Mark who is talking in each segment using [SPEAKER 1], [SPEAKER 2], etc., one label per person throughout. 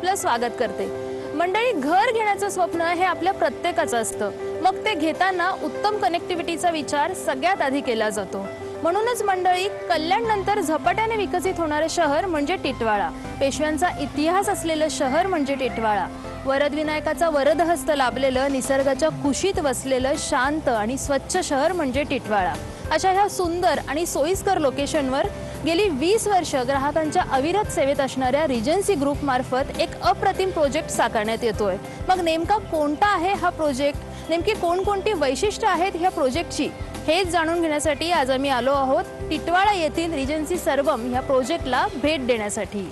[SPEAKER 1] आपलं स्वागत करते. मंडळी घर घेण्याचं स्वप्न हे आपल्या प्रत्येकाचं असतं. मग ते घेताना उत्तम कनेक्टिव्हिटीचा विचार सगळ्यात आधी केला जातो. म्हणूनच मंडळी कल्याण नंतर झपाट्याने विकसित होणारे शहर म्हणजे टिटवाळा. पेशव्यांचा इतिहास असलेलं शहर म्हणजे टिटवाळा. वरदविनायकाचा वरदहस्त लाभलेलं निसर्गाच्या कुशीत वसलेलं शांत आणि स्वच्छ शहर म्हणजे टिटवाळा. अशा ह्या सुंदर आणि सोयीस्कर लोकेशनवर गेली वीस वर्ष ग्राहकांच्या अविरत सेवेत असणाऱ्या रिजन्सी ग्रुप मार्फत एक अप्रतिम प्रोजेक्ट साकारण्यात येतोय. मग नेमका कोणता आहे हा प्रोजेक्ट नेमकी कोणकोणती वैशिष्ट्य आहेत ह्या प्रोजेक्टची हेच जाणून घेण्यासाठी आज आम्ही आलो आहोत. टिटवाळा येथील रिजन्सी सर्वम ह्या प्रोजेक्टला भेट देण्यासाठी.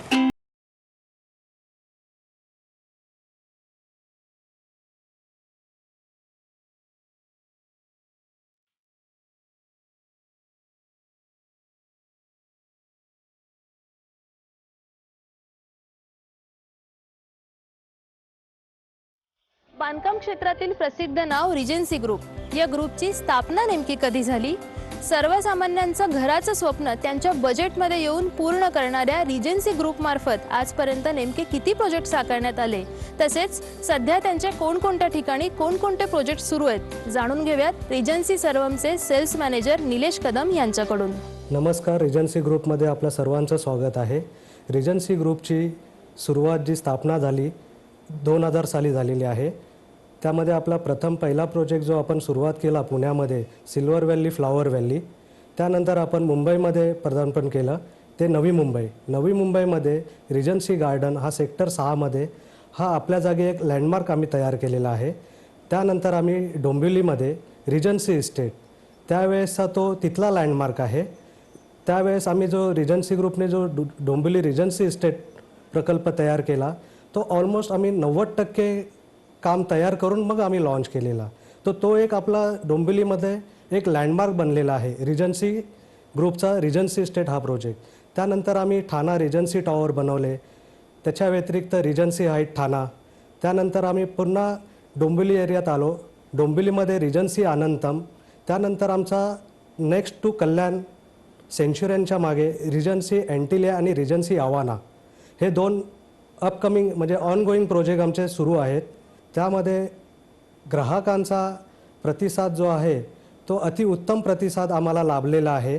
[SPEAKER 1] बांधकाम क्षेत्रातील प्रसिद्ध नाव रिजन्सी ग्रुप या ग्रुपची स्थापना नेमकी कधी झाली? सर्वसामान्यांचं घराचं स्वप्न त्यांच्या बजेटमध्ये येऊन पूर्ण करणाऱ्या रिजन्सी ग्रुपमार्फत आजपर्यंत नेमके किती प्रोजेक्ट साकारण्यात आले? तसेच सध्या त्यांच्या कोणकोणत्या ठिकाणी कोणकोणते प्रोजेक्ट सुरू आहेत? जाणून घेऊयात रिजन्सी सर्वमचे सेल्स मॅनेजर निलेश कदम यांच्याकडून.
[SPEAKER 2] नमस्कार रिजन्सी ग्रुपमध्ये आपलं सर्वांचं स्वागत आहे. रिजन्सी ग्रुपची सुरुवात जी स्थापना झाली दोन हजार साली झालेली आहे. त्यामध्ये आपला प्रथम पहिला प्रोजेक्ट जो आपण सुरुवात केला पुण्यामध्ये सिल्वर व्हॅली फ्लॉवर व्हॅली त्यानंतर आपण मुंबईमध्ये पदार्पण केलं ते नवी मुंबई. नवी मुंबईमध्ये रिजन्सी गार्डन हा सेक्टर सहामध्ये हा आपल्या जागी एक लँडमार्क आम्ही तयार केलेला आहे. त्यानंतर आम्ही डोंबिवलीमध्ये रिजन्सी इस्टेट त्यावेळेसचा तो तिथला लँडमार्क आहे. त्यावेळेस आम्ही जो रिजन्सी ग्रुपने जो डोंबिवली रिजन्सी इस्टेट प्रकल्प तयार केला तो ऑलमोस्ट आम्ही नव्वद टक्के काम तयार करून मग आम्ही लॉन्च केलेला. तर तो एक आपला डोंबिवलीमध्ये एक लँडमार्क बनलेला आहे. रिजन्सी ग्रुपचा रिजन्सी स्टेट हा प्रोजेक्ट त्यानंतर आम्ही ठाणा रिजन्सी टॉवर बनवले. त्याच्या व्यतिरिक्त रिजन्सी हाईट ठाणा. त्यानंतर आम्ही पुन्हा डोंबिवली एरियात आलो. डोंबिवलीमध्ये रिजन्सी आनंतम त्यानंतर आमचा नेक्स्ट टू कल्याण सेंच्युरियनच्या मागे रिजन्सी अँटिलिया आणि रिजन्सी आवाना हे दोन अपकमिंग म्हणजे ऑनगोईंग प्रोजेक्ट आमचे सुरू आहेत. त्यामध्ये ग्राहकांचा प्रतिसाद जो आहे तो अतिउत्तम प्रतिसाद आम्हाला लाभलेला आहे.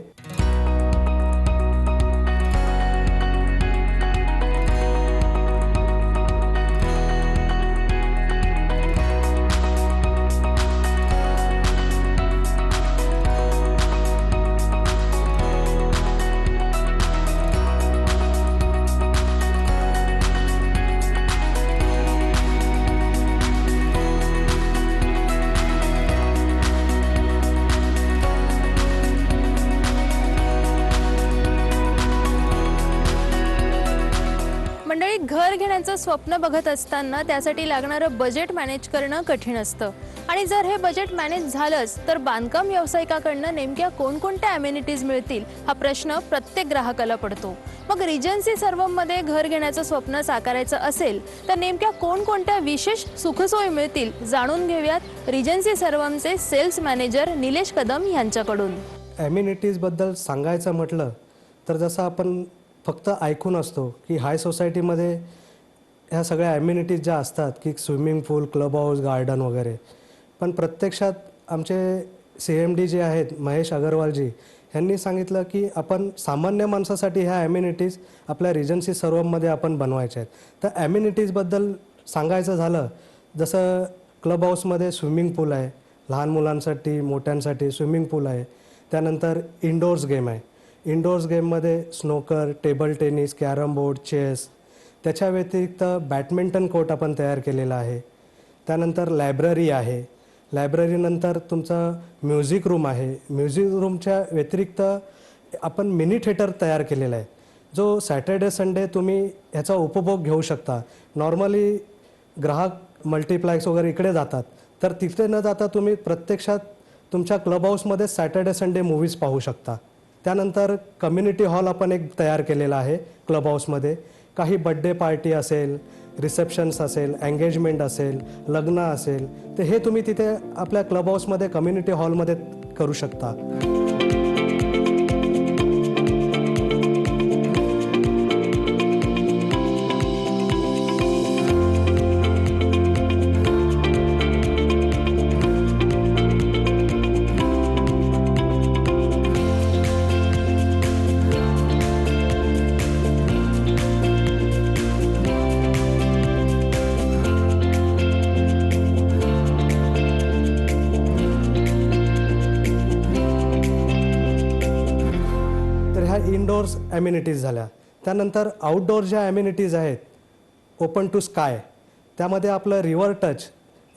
[SPEAKER 1] स्वप्न बघत असताना त्यासाठी लागणारं बजेट मॅनेज करणं कठीण असतं. आणि जर हे बजेट मॅनेज झालंच तर बांधकाम व्यावसायिकाकडनं नेमक्या कोणकोणत्या अम्युनिटीज मिळतील हा प्रश्न प्रत्येक ग्राहकाला पडतो. मग रिजन्सी सर्वमध्ये घर घेण्याचं स्वप्न साकारायचं असेल तर नेमक्या कोणकोणत्या विशेष सुखसोयी मिळतील जाणून घेऊयात रिजन्सी सर्वमचे सेल्स मॅनेजर निलेश कदम यांच्याकडून.
[SPEAKER 2] ॲम्युनिटीजबद्दल सांगायचं म्हटलं तर जसं आपण फक्त ऐकून असतो की हाय सोसायटीमध्ये ह्या सगळ्या ॲम्युनिटीज ज्या असतात की swimming pool club house garden वगैरे. पण प्रत्यक्षात आमचे सी एम डी जे आहेत महेश अगरवालजी यांनी सांगितलं की आपण सामान्य माणसासाठी ह्या ॲम्युनिटीज आपल्या रिजन्सी सर्वमध्ये आपण बनवायच्या आहेत. तर ॲम्युनिटीजबद्दल सांगायचं झालं जसं क्लब हाऊसमध्ये स्विमिंग पूल आहे. लहान मुलांसाठी मोठ्यांसाठी स्विमिंग पूल आहे. त्यानंतर इंडोर्स गेम आहे. इंडोर्स गेममध्ये snooker table tennis carrom board chess त्याच्या व्यतिरिक्त बॅडमिंटन कोर्ट आपण तयार केलेला आहे. त्यानंतर लायब्ररी आहे. लायब्ररीनंतर तुमचं म्युझिक रूम आहे. म्युझिक रूमच्या व्यतिरिक्त आपण मिनी थिएटर तयार केलेला आहे. जो सॅटर्डे संडे तुम्ही ह्याचा उपभोग घेऊ शकता. नॉर्मली ग्राहक मल्टिप्लायक्स वगैरे इकडे जातात. तर तिथे न जाता तुम्ही प्रत्यक्षात तुमच्या क्लब हाऊसमध्ये सॅटर्डे संडे मूवीज पाहू शकता. त्यानंतर कम्युनिटी हॉल आपण एक तयार केलेला आहे क्लब हाऊसमध्ये. काही बड्डे पार्टी असेल रिसेप्शन्स असेल एंगेजमेंट असेल लग्न असेल तर हे तुम्ही तिथे आपल्या क्लब हाऊसमध्ये कम्युनिटी हॉलमध्ये करू शकता. ॲम्युनिटीज झाल्या. त्यानंतर आउटडोअर ज्या ॲम्युनिटीज आहेत ओपन टू स्काय त्यामध्ये आपलं रिव्हर टच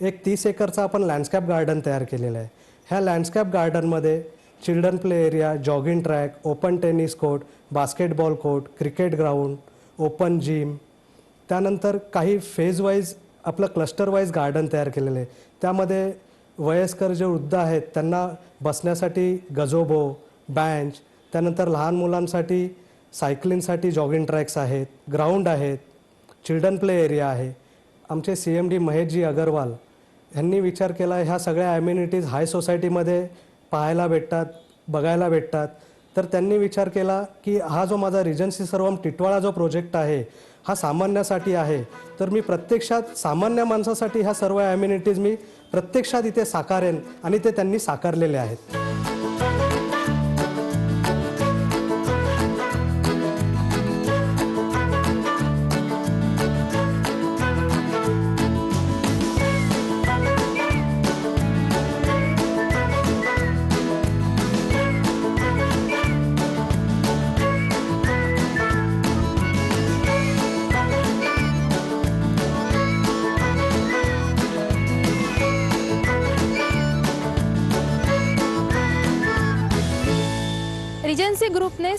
[SPEAKER 2] एक तीस एकरचं आपण लँडस्कॅप गार्डन तयार केलेलं आहे. ह्या लँडस्कॅप गार्डनमध्ये children play area jogging track open tennis court basketball court cricket ground open gym त्यानंतर काही फेजवाईज आपलं क्लस्टरवाईज गार्डन तयार केलेलं आहे. त्यामध्ये वयस्कर जे वृद्ध आहेत त्यांना बसण्यासाठी गजोबो बँच त्यानंतर लहान मुलांसाठी सायकलिंगसाठी जॉगिंग ट्रॅक्स आहेत ग्राउंड आहेत चिल्ड्रन प्ले एरिया आहे. आमचे C M D Maheshji Agarwal यांनी विचार केला ह्या सगळ्या ॲम्युनिटीज हाय सोसायटीमध्ये पाहायला भेटतात बघायला भेटतात. तर त्यांनी विचार केला की हा जो माझा रिजन्सी सर्वम टिटवाळा जो प्रोजेक्ट आहे हा सामान्यासाठी आहे. तर मी प्रत्यक्षात सामान्य माणसासाठी ह्या सर्व ॲम्युनिटीज मी प्रत्यक्षात इथे साकारेन आणि ते त्यांनी साकारलेले आहेत.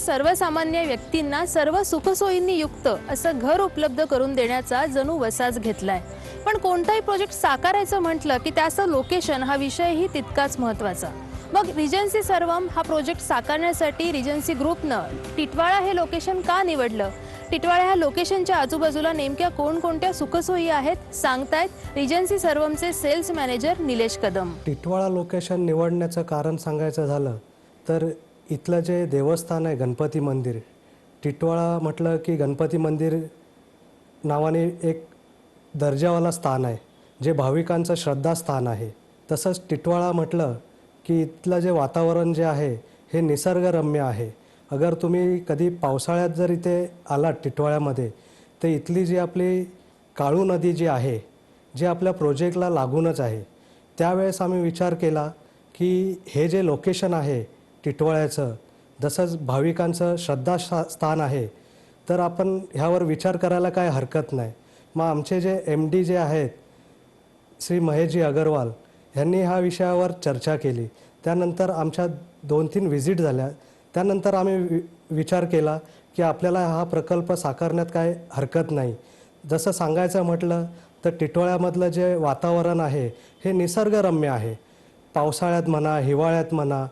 [SPEAKER 1] सर्वसामान्य व्यक्तींना सर्व सुखसोयींनी युक्त असं घर उपलब्ध करून देण्याचा जणू वसाच घेतलाय. पण कोणताही प्रोजेक्ट साकारायचं म्हटलं की त्याचं लोकेशन हा विषयही तितकाच महत्त्वाचा मग रिजन्सी सर्वम हा प्रोजेक्ट साकारण्यासाठी रिजन्सी ग्रुपनं टिटवाळा हे लोकेशन का निवडलं? टिटवाळा ह्या लोकेशनच्या आजूबाजूला नेमक्या कोणकोणत्या सुखसोयी आहेत सांगतायत Regency सर्वमचे sales manager Nilesh Kadam.
[SPEAKER 2] Titwala location निवडण्याचं कारण सांगायचं झालं तर इथलं जे देवस्थान आहे गणपती मंदिर टिटवाळा म्हटलं की गणपती मंदिर नावाने एक दर्जावाला स्थान आहे जे भाविकांचं श्रद्धास्थान आहे. तसंच टिटवाळा म्हटलं की इथलं जे वातावरण जे आहे हे निसर्गरम्य आहे. अगर तुम्ही कधी पावसाळ्यात जर इथे आलात टिटवाळ्यामध्ये तर इथली जी आपली काळू नदी जी आहे जी आपल्या प्रोजेक्टला लागूनच आहे. त्यावेळेस आम्ही विचार केला की हे जे लोकेशन आहे टिटवाळ्याचं जसंच भाविकांचं श्रद्धा स्थान आहे तर आपण ह्यावर विचार करायला काय हरकत नाही. मग आमचे जे एम डी जे आहेत श्री महेशजी अगरवाल यांनी ह्या विषयावर चर्चा केली. त्यानंतर आमच्या दोन तीन व्हिजिट झाल्या. त्यानंतर आम्ही वि विचार केला की आपल्याला हा प्रकल्प साकारण्यात काय हरकत नाही. जसं सांगायचं म्हटलं तर टिटोळ्यामधलं जे वातावरण आहे हे निसर्गरम्य आहे. पावसाळ्यात म्हणा हिवाळ्यात म्हणा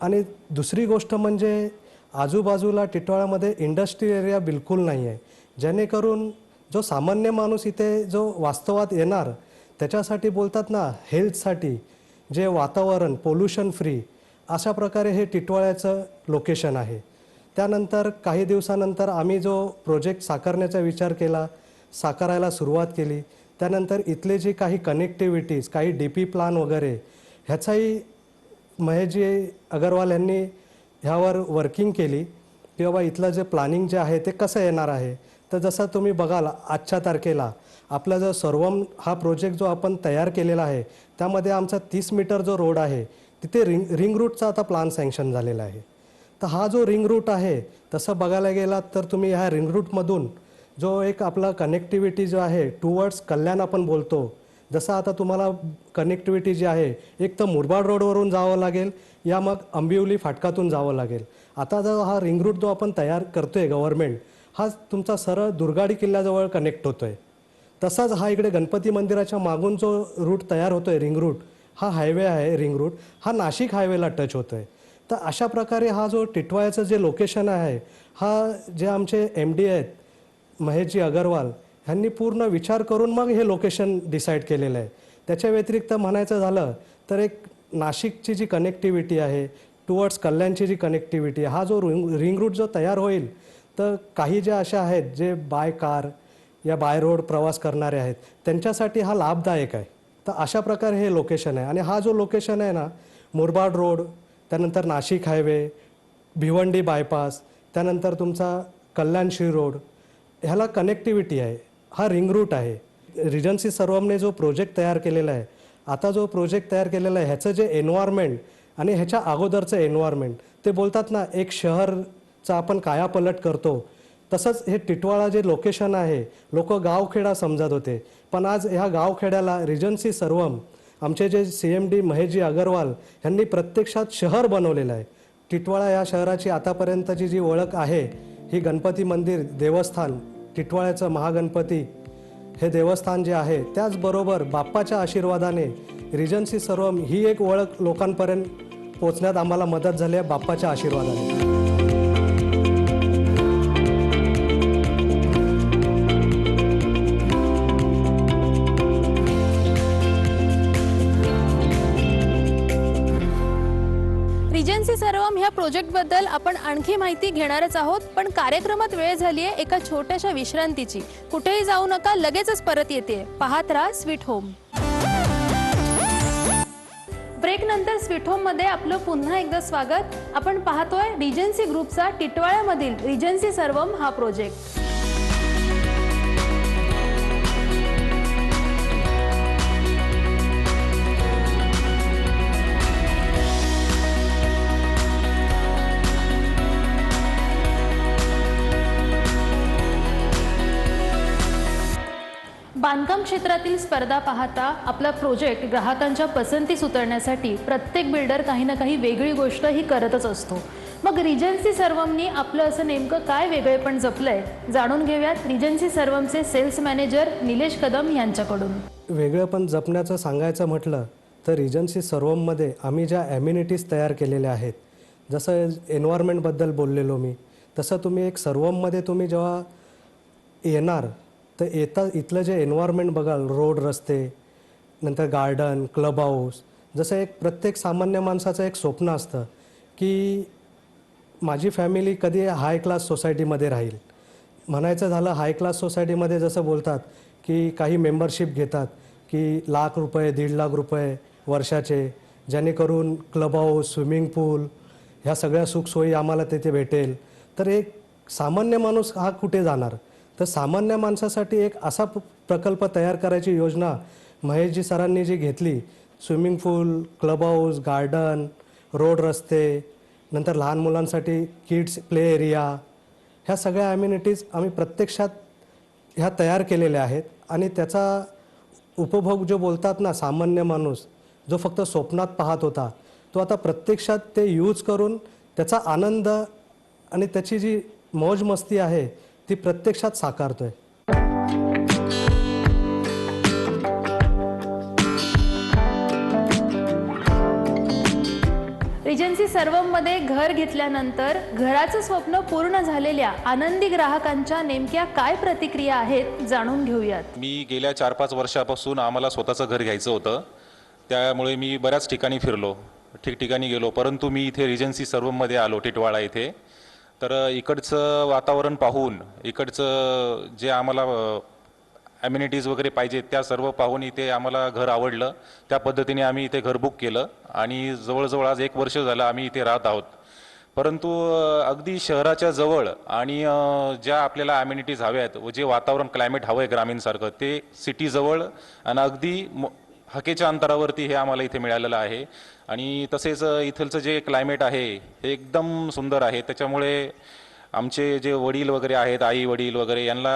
[SPEAKER 2] आणि दुसरी गोष्ट म्हणजे आजूबाजूला टिटवाळ्यामध्ये इंडस्ट्री एरिया बिलकुल नाही आहे. जेणेकरून जो सामान्य माणूस इथे जो वास्तवात येणार त्याच्यासाठी बोलतात ना हेल्थसाठी जे वातावरण पोल्युशन फ्री अशा प्रकारे हे टिटवाळ्याचं लोकेशन आहे. त्यानंतर काही दिवसानंतर आम्ही जो प्रोजेक्ट साकारण्याचा विचार केला साकारायला सुरुवात केली त्यानंतर इथले जी काही कनेक्टिव्हिटीज काही डी पी प्लान वगैरे ह्याचाही महेशजी अगरवाल यांनी ह्यावर वर्किंग केली की बाबा इथलं जे प्लॅनिंग जे आहे ते कसं येणार आहे? तर जसं तुम्ही बघाल आजच्या तारखेला आपला जो सर्वम हा प्रोजेक्ट जो आपण तयार केलेला आहे त्यामध्ये आमचा तीस मीटर जो रोड आहे तिथे रिंग रिंग रूटचा आता प्लान सँक्शन झालेला आहे. तर हा जो रिंग रूट आहे तसं बघायला गेलात तर तुम्ही ह्या रिंग रूटमधून जो एक आपला कनेक्टिव्हिटी जो आहे टुवर्ड्स कल्याण आपण बोलतो जसं आता तुम्हाला कनेक्टिव्हिटी जी आहे एक तर मुरबाड रोडवरून जावं लागेल या मग अंबिवली फाटकातून जावं लागेल. आता जो हा रिंग रूट जो आपण तयार करतो आहे गव्हर्नमेंट हा तुमचा सरळ दुर्गाडी किल्ल्याजवळ कनेक्ट होतो आहे तसाच हा इकडे गणपती मंदिराच्या मागून जो रूट तयार होतो आहे रिंग रूट हा हायवे आहे रिंग रूट हा नाशिक हायवेला टच होतो आहे तर अशा प्रकारे हा जो टिटवायाचं जे लोकेशन आहे हा जे आमचे एम डी आहेत महेशजी अगरवाल ह्यांनी पूर्ण विचार करून मग हे लोकेशन डिसाईड केलेलं आहे. त्याच्या व्यतिरिक्त म्हणायचं झालं तर एक नाशिकची जी कनेक्टिव्हिटी आहे टुवर्ड्स कल्याणची जी कनेक्टिव्हिटी हा जो रिंग रिंग रूट जो तयार होईल तर काही ज्या अशा आहेत जे बाय कार या बाय रोड प्रवास करणारे आहेत त्यांच्यासाठी हा लाभदायक आहे. तर अशा प्रकारे हे लोकेशन आहे. आणि हा जो लोकेशन आहे ना मुरबाड रोड त्यानंतर नाशिक हायवे भिवंडी बायपास त्यानंतर तुमचा कल्याणशी रोड ह्याला कनेक्टिव्हिटी आहे. हा रिंग रूट आहे. रिजन्सी सर्वमने जो प्रोजेक्ट तयार केलेला आहे आता जो प्रोजेक्ट तयार केलेला आहे ह्याचं जे एन्व्हायरमेंट आणि ह्याच्या अगोदरचं एन्व्हायरमेंट ते बोलतात ना एक शहरचा आपण कायापलट करतो. तसंच हे टिटवाळा जे लोकेशन आहे लोक गावखेडा समजत होते. पण आज ह्या गावखेड्याला रिजन्सी सर्वम आमचे जे C M D Maheshji Agarwal यांनी प्रत्यक्षात शहर बनवलेलं आहे. टिटवाळा या शहराची आतापर्यंतची जी ओळख आहे ही गणपती मंदिर देवस्थान. टिटवाळ्याचं महागणपती हे देवस्थान जे आहे त्याचबरोबर बाप्पाच्या आशीर्वादाने रिजन्सी सर्वम ही एक ओळख लोकांपर्यंत पोचण्यात आम्हाला मदत झाली आहे बाप्पाच्या आशीर्वादाने.
[SPEAKER 1] रिजन्सी सर्वम ह्या प्रोजेक्टबद्दल आपण आणखी माहिती घेणारच आहोत पण कार्यक्रमात वेळ झाली आहे एका छोट्याशा विश्रांतीची. कुठेही जाऊ नका लगेचच परत येते. पाहत राहा स्वीट होम ब्रेक नंतर स्वीट होममध्ये आपलं पुन्हा एकदा स्वागत. आपण पाहतोय रिजन्सी ग्रुपचा टिटवाळ्यामधील रिजन्सी सर्वम हा प्रोजेक्ट बांधकाम क्षेत्रातील स्पर्धा पाहता आपला प्रोजेक्ट ग्राहकांच्या पसंतीस उतरण्यासाठी प्रत्येक बिल्डर काही ना काही वेगळी गोष्ट ही करतच असतो. मग रिजन्सी सर्वमनी आपलं असं नेमकं काय वेगळेपण जपलंय जाणून घेऊयात रिजन्सी सर्वमचे सेल्स मॅनेजर निलेश कदम यांच्याकडून.
[SPEAKER 2] वेगळं पण जपण्याचं सांगायचं म्हटलं तर रिजन्सी सर्वममध्ये आम्ही ज्या ॲम्युनिटीज तयार केलेल्या आहेत जसं एन्व्हायरमेंटबद्दल बोललेलो मी तसं तुम्ही एक सर्वममध्ये तुम्ही जेव्हा येणार तर येता इथलं जे एन्व्हायरमेंट बघाल रोड रस्ते नंतर गार्डन क्लब हाऊस जसं एक प्रत्येक सामान्य माणसाचं एक स्वप्न असतं की माझी फॅमिली कधी हाय क्लास सोसायटीमध्ये राहील. म्हणायचं झालं हाय क्लास सोसायटीमध्ये जसं बोलतात की काही मेंबरशिप घेतात की लाख रुपये दीड लाख रुपये वर्षाचे जेणेकरून क्लब हाऊस स्विमिंग पूल ह्या सगळ्या सुखसोयी आम्हाला तिथे भेटेल. तर एक सामान्य माणूस हा कुठे जाणार? तर सामान्य माणसासाठी एक असा प्रकल्प तयार करायची योजना महेशजी सरांनी जी घेतली swimming pool club house garden road रस्ते नंतर लहान मुलांसाठी किड्स प्ले एरिया ह्या सगळ्या ॲम्युनिटीज आम्ही प्रत्यक्षात ह्या तयार केलेल्या आहेत. आणि त्याचा उपभोग जो बोलतात ना सामान्य माणूस जो फक्त स्वप्नात पाहत होता तो आता प्रत्यक्षात ते यूज करून त्याचा आनंद आणि त्याची जी मौज मस्ती आहे ती प्रत्यक्षात साकारतोय.
[SPEAKER 1] रिजन्सी सर्वममध्ये घर घेतल्यानंतर घराचं स्वप्न पूर्ण झालेल्या आनंदी ग्राहकांच्या नेमक्या काय प्रतिक्रिया आहेत जाणून घेऊयात.
[SPEAKER 3] मी गेल्या चार पाच वर्षापासून आम्हाला स्वतःचं घर घ्यायचं होतं. त्यामुळे मी बऱ्याच ठिकाणी फिरलो ठिकठिकाणी गेलो परंतु मी इथे रिजन्सी सर्वमध्ये आलो टिटवाळा इथे. तर इकडचं वातावरण पाहून इकडचं जे आम्हाला ॲम्युनिटीज वगैरे पाहिजे त्या सर्व पाहून इथे आम्हाला घर आवडलं. त्या पद्धतीने आम्ही इथे घर बुक केलं आणि जवळजवळ आज एक वर्ष झालं आम्ही इथे राहत आहोत. परंतु अगदी शहराच्या जवळ आणि ज्या आपल्याला ॲम्युनिटीज हव्या आहेत व जे वातावरण क्लायमेट हवं आहे ग्रामीणसारखं ते सिटीजवळ आणि अगदी म- हकेच्या अंतरावरती हे आम्हाला इथे मिळालेलं आहे. आणि तसेच इथलचं जे क्लायमेट आहे हे एकदम सुंदर आहे. त्याच्यामुळे आमचे जे वडील वगैरे आहेत आई वडील वगैरे यांना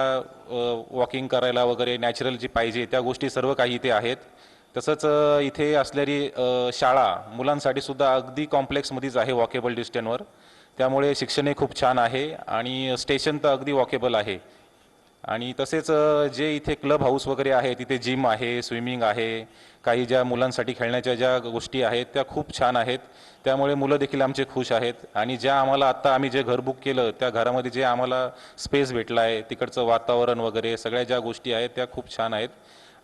[SPEAKER 3] वॉकिंग करायला वगैरे नॅचरल जी पाहिजे त्या गोष्टी सर्व काही इथे आहेत. तसंच इथे असलेली शाळा मुलांसाठी सुद्धा अगदी कॉम्प्लेक्समध्येच आहे वॉकेबल डिस्टनवर त्यामुळे शिक्षणही खूप छान आहे आणि स्टेशन तर अगदी वॉकेबल आहे. आणि तसेच जे इथे क्लब हाऊस वगैरे आहे तिथे जिम आहे स्विमिंग आहे काही ज्या मुलांसाठी खेळण्याच्या ज्या गोष्टी आहेत त्या खूप छान आहेत. त्यामुळे मुलं देखील आमचे खुश आहेत. आणि ज्या आम्हाला आत्ता आम्ही जे घर बुक केलं त्या घरामध्ये जे आम्हाला स्पेस भेटला आहे तिकडचं वातावरण वगैरे सगळ्या ज्या गोष्टी आहेत त्या खूप छान आहेत.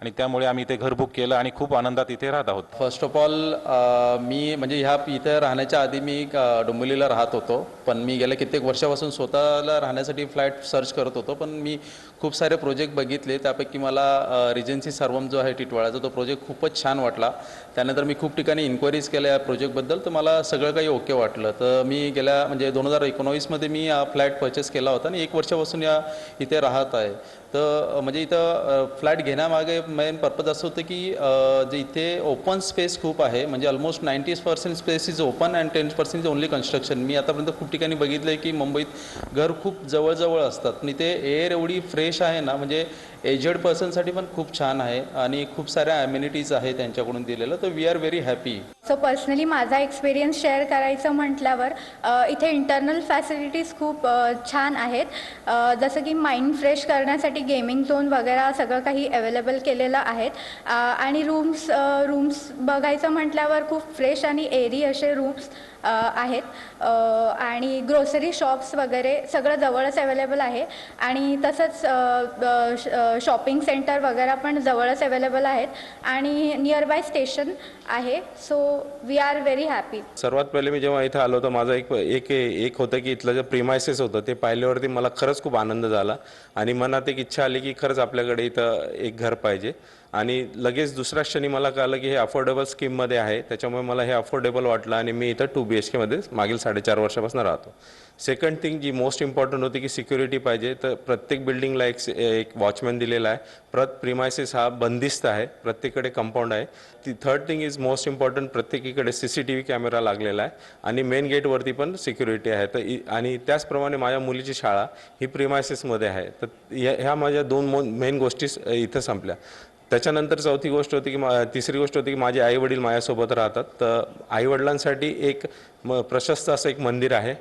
[SPEAKER 3] आणि त्यामुळे आम्ही इथे घर बुक केलं आणि खूप आनंदात इथे राहत आहोत.
[SPEAKER 4] फर्स्ट ऑफ ऑल मी म्हणजे ह्या इथं राहण्याच्या आधी मी डोंबिवलीला राहत होतो. पण मी गेल्या कित्येक वर्षापासून स्वतःला राहण्यासाठी फ्लॅट सर्च करत होतो. पण मी खूप सारे प्रोजेक्ट बघितले. त्यापैकी मला रिजन्सी सर्वम जो आहे टिटवाळाचा तो प्रोजेक्ट खूपच छान वाटला. त्यानंतर मी खूप ठिकाणी इन्क्वायरीज केल्या या प्रोजेक्टबद्दल तर मला सगळं काही ओके वाटलं. तर मी गेल्या म्हणजे दोन हजार एकोणावीसमध्ये मी हा फ्लॅट परचेस केला होता आणि एक वर्षापासून या इथे राहत आहे. तर म्हणजे इथं फ्लॅट घेण्यामागे मेन पर्पज असं होतं की जे इथे ओपन स्पेस खूप आहे. म्हणजे almost ninety percent space is open and ten percent is only construction मी आतापर्यंत खूप ठिकाणी बघितलं आहे की मुंबईत घर खूप जवळजवळ असतात. आणि ते एअर एवढी फ्रेश आहे ना म्हणजे एजेड पर्सनसाठी पण खूप छान आहे आणि खूप साऱ्या ॲम्युनिटीज आहे त्यांच्याकडून दिलेलं तर we are very happy
[SPEAKER 5] so personally माझा एक्सपिरियन्स शेअर करायचं म्हटल्यावर इथे इंटरनल फॅसिलिटीज खूप छान आहेत. जसं की माइंड फ्रेश करण्यासाठी गेमिंग झोन वगैरे सगळं काही अवेलेबल केलेलं आहेत. आणि रूम्स रूम्स बघायचं म्हटल्यावर खूप फ्रेश आणि एरी असे रूम्स आहेत. आणि ग्रोसरी शॉप्स वगैरे सगळं जवळच अवेलेबल आहे. आणि तसंच शॉपिंग सेंटर वगैरे पण जवळच अवेलेबल आहेत. आणि नियरबाय स्टेशन आहे. So we are very happy
[SPEAKER 6] सर्वात पहिले मी जेव्हा इथं आलो होतो माझं एक एक एक होतं की इथलं जे प्रिमायसेस होतं ते पाहिल्यावरती मला खरंच खूप आनंद झाला. आणि मनात एक इच्छा आली की खरंच आपल्याकडे इथं एक घर पाहिजे. आणि लगेच दुसऱ्या क्षणी मला कळलं की हे अफोर्डेबल स्कीममध्ये आहे. त्याच्यामुळे मला हे अफोर्डेबल वाटलं आणि मी इथं टू बी एच केमध्ये मागील साडेचार वर्षापासून राहतो. सेकंड थिंग जी मोस्ट इम्पॉर्टंट होती की सिक्युरिटी पाहिजे. तर प्रत्येक बिल्डिंगला एक एक वॉचमॅन दिलेला आहे. प्रत प्रिमायसेस हा बंदिस्त आहे. प्रत्येकडे कंपाऊंड आहे. ती third thing is most important प्रत्येकीकडे C C T V camera लागलेला आहे. आणि मेन गेटवरती पण सिक्युरिटी आहे. तर इ- आणि त्याचप्रमाणे माझ्या मुलीची शाळा ही प्रिमायसेसमध्ये आहे. तर ह्या ह्या माझ्या दोन मेन गोष्टी इथं संपल्या. त्याच्यानंतर चौथी गोष्ट होती की मा तिसरी गोष्ट होती की माझे आई वडील माझ्यासोबत राहतात. तर आईवडिलांसाठी एक म प्रशस्त असं एक मंदिर आहे.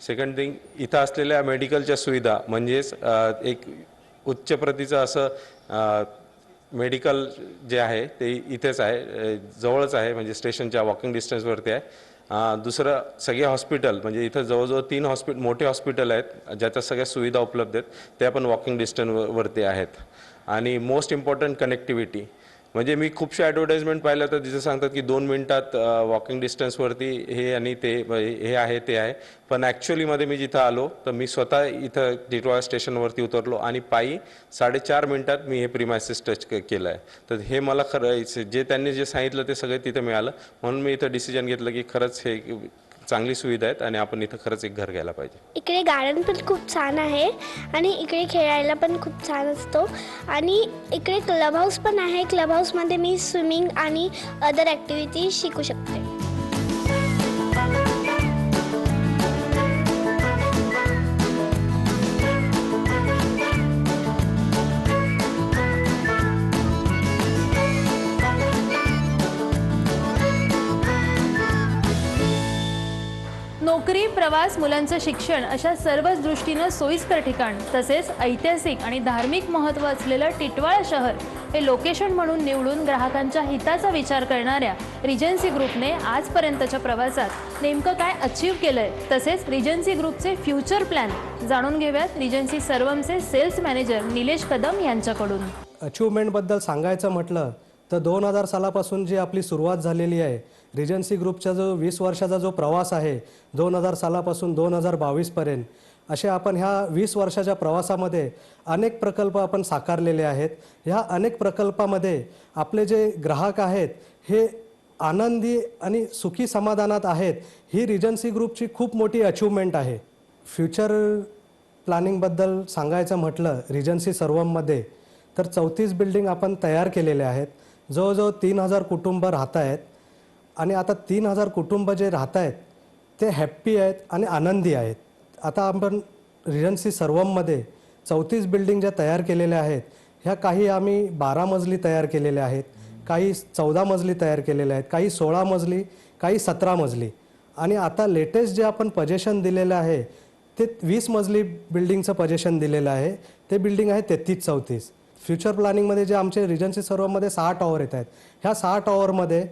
[SPEAKER 6] सेकंड थिंग इथं असलेल्या मेडिकलच्या सुविधा म्हणजेच एक उच्च प्रतीचं असं मेडिकल जे आहे ते इथेच आहे जवळच आहे म्हणजे स्टेशनच्या वॉकिंग डिस्टन्सवरती आहे. दुसरं सगळे हॉस्पिटल म्हणजे इथं जवळजवळ तीन हॉस्पिटल मोठे हॉस्पिटल आहेत ज्याच्या सगळ्या सुविधा उपलब्ध आहेत त्या पण वॉकिंग डिस्टन्सवरती आहेत. आणि मोस्ट इम्पॉर्टंट कनेक्टिव्हिटी म्हणजे मी खूपशे ॲडव्हर्टाइजमेंट पाहिलं तर तिथे सांगतात की दोन मिनिटात वॉकिंग डिस्टन्सवरती हे आणि ते हे आहे ते आहे. पण ॲक्च्युअलीमध्ये मी जिथं आलो तर मी स्वतः इथं टिटवाळा स्टेशनवरती उतरलो आणि पायी साडेचार मिनिटात मी हे प्रिमायसेस टच केलं आहे तर हे मला खरं जे त्यांनी जे सांगितलं ते सगळं तिथं मिळालं. म्हणून मी इथं डिसिजन घेतलं की खरंच हे चांगली सुविधा आहेत आणि आपण इथं खरंच एक घर घ्यायला पाहिजे.
[SPEAKER 7] इकडे गार्डन पण खूप छान आहे आणि इकडे खेळायला पण खूप छान असतो. आणि इकडे क्लब हाऊस पण आहे. क्लब हाऊसमध्ये मी स्विमिंग आणि अदर ॲक्टिव्हिटी शिकू शकते.
[SPEAKER 1] प्रवास मुलांचं शिक्षण अशा सर्वच दृष्टीनं सोयीस्कर ठिकाण तसेच ऐतिहासिक आणि धार्मिक महत्त्व असलेलं टिटवाळा शहर हे लोकेशन म्हणून निवडून ग्राहकांच्या हिताचा विचार करणाऱ्या रिजन्सी ग्रुपने आजपर्यंतच्या प्रवासात नेमकं काय अचीव केलंय तसेच रिजन्सी ग्रुपचे फ्युचर प्लॅन जाणून घेऊयात रिजन्सी सर्वमचे सेल्स मॅनेजर निलेश कदम यांच्याकडून.
[SPEAKER 2] अचिव्हमेंटबद्दल सांगायचं म्हटलं तर दोन हजार सालापासून जी आपली सुरुवात झालेली आहे रिजन्सी ग्रुपचा जो वीस वर्षाचा जो प्रवास आहे दोन हजार सालापासून दोन हजार बावीसपर्यंत असे आपण ह्या वीस वर्षाच्या प्रवासामध्ये अनेक प्रकल्प आपण साकारलेले आहेत. ह्या अनेक प्रकल्पामध्ये आपले जे ग्राहक आहेत हे आनंदी आणि सुखी समाधानात आहेत ही रिजन्सी ग्रुपची खूप मोठी अचिव्हमेंट आहे. फ्युचर प्लॅनिंगबद्दल सांगायचं म्हटलं रिजन्सी सर्वममध्ये तर चौतीस बिल्डिंग आपण तयार केलेले आहेत. जवळजवळ तीन हजार कुटुंब राहत आहेत आणि आता तीन हजार कुटुंब जे राहत आहेत ते हॅप्पी आहेत आणि आनंदी आहेत. आता आपण रिजन्सी सर्वममध्ये चौतीस बिल्डिंग ज्या तयार केलेल्या आहेत ह्या काही आम्ही बारा मजली तयार केलेल्या आहेत काही चौदा मजली तयार केलेल्या आहेत काही सोळा मजली काही सतरा मजली. आणि आता लेटेस्ट जे आपण पजेशन दिलेलं आहे ते वीस मजली बिल्डिंगचं पजेशन दिलेलं आहे ते बिल्डिंग आहे तेहतीस चौतीस. फ्युचर प्लॅनिंगमध्ये जे आमचे रिजन्सी सर्वमध्ये सहा टॉवर येत आहेत. ह्या सहा टॉवरमध्ये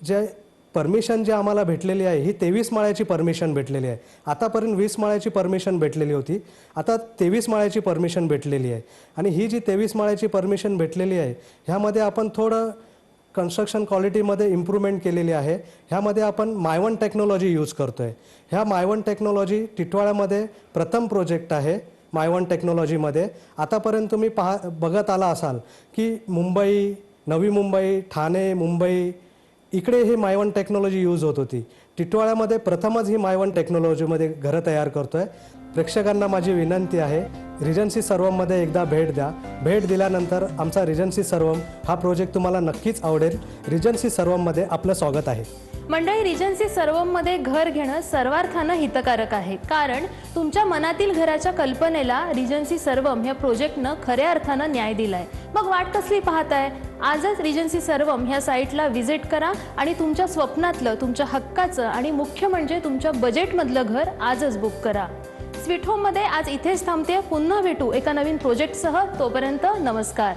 [SPEAKER 2] जे परमिशन जी आम्हाला भेटलेली आहे ही तेवीस माळ्याची परमिशन भेटलेली आहे. आतापर्यंत वीस माळ्याची परमिशन भेटलेली होती. आता तेवीस माळ्याची परमिशन भेटलेली आहे. आणि ही जी तेवीस माळ्याची परमिशन भेटलेली आहे ह्यामध्ये आपण थोडं कन्स्ट्रक्शन क्वालिटीमध्ये इम्प्रूव्हमेंट केलेली आहे. ह्यामध्ये आपण मायवन टेक्नॉलॉजी यूज करतो आहे ह्या मायवन टेक्नॉलॉजी टिटवाळ्यामध्ये प्रथम प्रोजेक्ट आहे. मायवन टेक्नॉलॉजीमध्ये. आतापर्यंत तुम्ही पहा बघत आला असाल की मुंबई नवी मुंबई ठाणे मुंबई इकडे ही मायवन टेक्नॉलॉजी यूज होत होती. टिटवाळ्यामध्ये प्रथमच ही मायवन टेक्नॉलॉजीमध्ये घरं तयार करतो आहे प्रेक्षकांना माझी विनंती आहे रिजन्सी सर्वममध्ये एकदा भेट द्या. भेट दिल्यानंतर आमचा रिजन्सी सर्वम हा प्रोजेक्ट तुम्हाला नक्कीच आवडेल. रिजन्सी सर्वममध्ये आपलं स्वागत आहे.
[SPEAKER 1] मंडळी रिजन्सी सर्वममध्ये घर घेणं सर्वार्थानं हितकारक आहे. कारण तुमच्या मनातील घराच्या कल्पनेला रिजन्सी सर्वम ह्या प्रोजेक्टनं खऱ्या अर्थानं न्याय दिलाय. मग वाट कसली पाहताय? आजच रिजन्सी सर्वम ह्या साईटला व्हिजिट करा आणि तुमच्या स्वप्नातलं तुमच्या हक्काचं आणि मुख्य म्हणजे तुमच्या बजेटमधलं घर आजच बुक करा. स्वीट होममध्ये आज इथेच थांबते. पुन्हा भेटू एका नवीन प्रोजेक्टसह. तोपर्यंत नमस्कार.